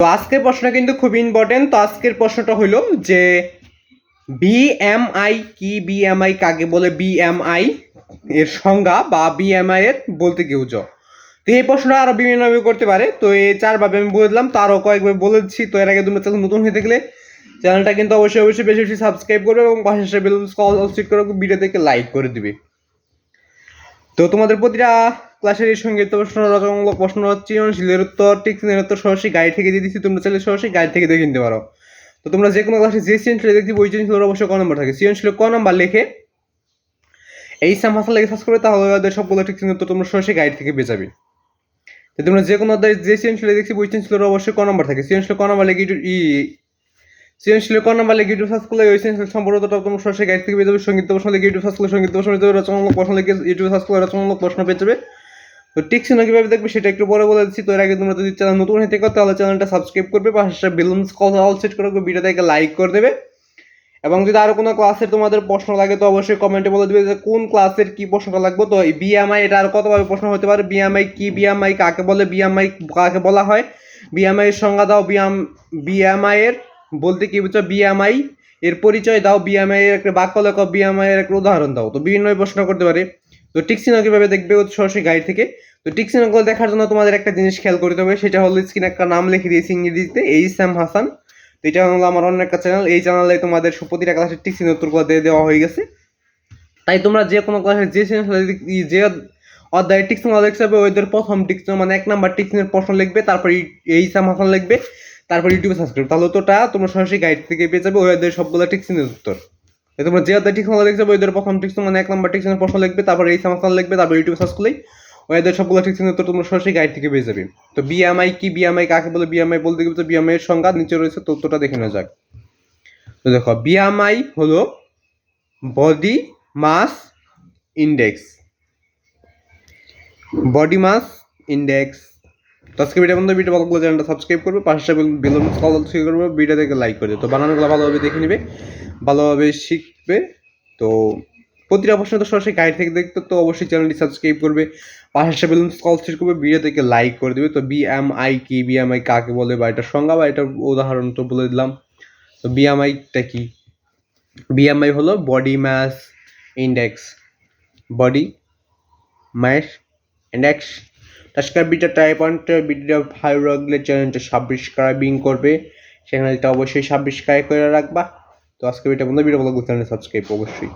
তো আজকের প্রশ্ন কিন্তু খুব ইম্পর্টেন্ট তো আজকের প্রশ্নটা হলো যে বিএমআই কি বিএমআই কাকে বলে? বিএমআই এর সংজ্ঞা বা বিএমআই এর বলতে কি বুঝো? তো এই প্রশ্নটা আরও বিভিন্নভাবে করতে পারে। তো এই চারভাবে আমি বলে দিলাম, তো আরও কয়েকবার বলে দিচ্ছি তো এর আগে তোমরা চ্যানেল নতুন হয়ে থাকলে চ্যানেলটা কিন্তু অবশ্যই অবশ্যই বেশি বেশি সাবস্ক্রাইব করবে এবং পাশে বেল করে, ভিডিও থেকে লাইক করে দিবে। তো তোমাদের প্রতিটা ক্লাসের এই সঙ্গে সংগীত প্রশ্ন রচনামূলক প্রশ্ন সৃজনশীলের উত্তর টিক্সিনের উত্তর সরাসরি গাইড থেকে দিয়ে দিচ্ছি তোমরা চাইলে সরাসরি গাইড থেকে দেখে নিতে পারো তো তোমরা যে কোনো ক্লাসে যে সৃজনশীল দেখছি ওই সৃজনশীলের অবশ্যই ক নম্বর থাকে সৃজনশীল ক নম্বর লিখে এই সাম হাসান লেগে সার্চ করবে তাহলে ওদের সবগুলো ঠিক টিক্সিনের উত্তর তোমরা সরাসরি গাইড থেকে পেয়ে যাবে তো তোমরা যে কোনো অধ্যায় যে সৃজনশীল দেখছি ওই সৃজনশীলের অবশ্যই ক নম্বর থাকে সৃজনশীল ক নম্বর লেগে ই সৃজনশীল ক নম্বর লেগে ইউটিউব সার্চ করলে ওই সৃজনশীল সম্পর্কটা তোমরা সরাসরি গাইড থেকে পেয়ে যাবে সংগীত প্রশ্ন লেগে ইউটিউব সার্চ করলে সংগীত প্রশ্ন পেয়ে যাবে রচনামূলক প্রশ্ন লেগে ইউটিউব সার্চ করলে রচনামূলক প্রশ্ন পেয়ে যাবে তো টিকসিনো কীভাবে দেখবে সেটা একটু পরে বলে দিচ্ছি। তো এর আগে তোমরা যদি চ্যানেল নতুন হয়ে থাকো, তাহলে চ্যানেলটা সাবস্ক্রাইব করবে, পাশে বেলুন্স কথা অল সেট করে ভিডিওটাকে লাইক করে দেবে। এবং যদি আরও কোনো ক্লাসের তোমাদের প্রশ্ন লাগে, তো অবশ্যই কমেন্টে বলে দেবে যে কোন ক্লাসের কী প্রশ্নটা লাগবে। তো এই বিএমআই এটা আর কতভাবে প্রশ্ন হতে পারে? বিএমআই কি বিএমআই কাকে বলে বিএমআই কাকে বলা হয়? বিএমআই এর সংজ্ঞা দাও বিএম বিএমআই এর, বলতে কি বুঝছ? বিএমআই এর পরিচয় দাও বিএমআই এর একটা বাক্য লেখো বিএমআই এর একটা উদাহরণ দাও। তো বিভিন্ন প্রশ্ন করতে পারে। তো টিকসিনো কীভাবে দেখবে সরাসরি গাইড থেকে? তো টিকসিনোগুলো দেখার জন্য তোমাদের একটা জিনিস খেয়াল করতে হবে, সেটা হলো স্ক্রিনে একটা নাম লিখে দিয়েছি ইংরেজিতে এই স্যাম হাসান তো এটা হলো আমার অন্য একটা চ্যানেল এই চ্যানেলে তোমাদের প্রতিটা ক্লাসের টিকসিন উত্তরগুলো দিয়ে দেওয়া হয়ে গেছে। তাই তোমরা যে কোনো ক্লাসের যে যে অধ্যায়ের টিকসিন দেখতে হবে ওদের প্রথম টিকসিন মানে এক নাম্বার টিকসিনের প্রশ্ন লিখবে, তারপর এই স্যাম হাসান লিখবে, তারপর ইউটিউবে সার্চ করবে তাহলে তোটা তোমরা সরাসরি গাইড থেকে পেয়ে যাবে ওদের সবগুলো টিকসিনের উত্তর তোমরা যে অধ্যায় দেখতে হবে ওদের প্রথম টিকসিন মানে এক নাম্বার টিকসিনের প্রশ্ন লিখবে, তারপর এই স্যাম হাসান লিখবে, তারপর ইউটিউবে সার্চ করলেই ওদের সবগুলো ঠিক চিহ্ন তোমরা সরাসরি গাইড থেকে পেয়ে যাবে। তো বিএমআই কি? বিএমআই কাকে বলে? বিএমআই বলতে গেলে তো বিএমআই এর সংজ্ঞা, নিচে রয়েছে তথ্যটা দেখে নেওয়া যাক। তো দেখো বিএমআই হলো body mass index body mass index তো আজকে ভিডিও বন্ধু ভিডিও ভালো চ্যানেলটা সাবস্ক্রাইব করবে, পাশে বেলুন কল থেকে করবে ভিডিও থেকে লাইক করে তো বানানোগুলো ভালোভাবে দেখে নেবে, ভালোভাবে শিখবে। তো প্রতিটা প্রশ্ন তো সরাসরি গাইড থেকে দেখতে, তো অবশ্যই চ্যানেলটি সাবস্ক্রাইব করবে, পাশে বেলুন কল সেট করবে ভিডিও থেকে লাইক করে দেবে। তো বিএমআই কি বিএমআই কাকে বলে বা এটা সংজ্ঞা বা এটা উদাহরণ তো বলে দিলাম। তো বিএমআইটা কি? বিএমআই হলো body mass index body mass index আজকের বিটা টাইপ অনটা ভিডিও ভালো লাগলে চ্যানেলটা সাবস্ক্রাইবিং করবে। চ্যানেলটা অবশ্যই সাবস্ক্রাইব করে রাখবা। তো আজকে ভিডিও বন্ধু ভিডিও চ্যানেল সাবস্ক্রাইব অবশ্যই।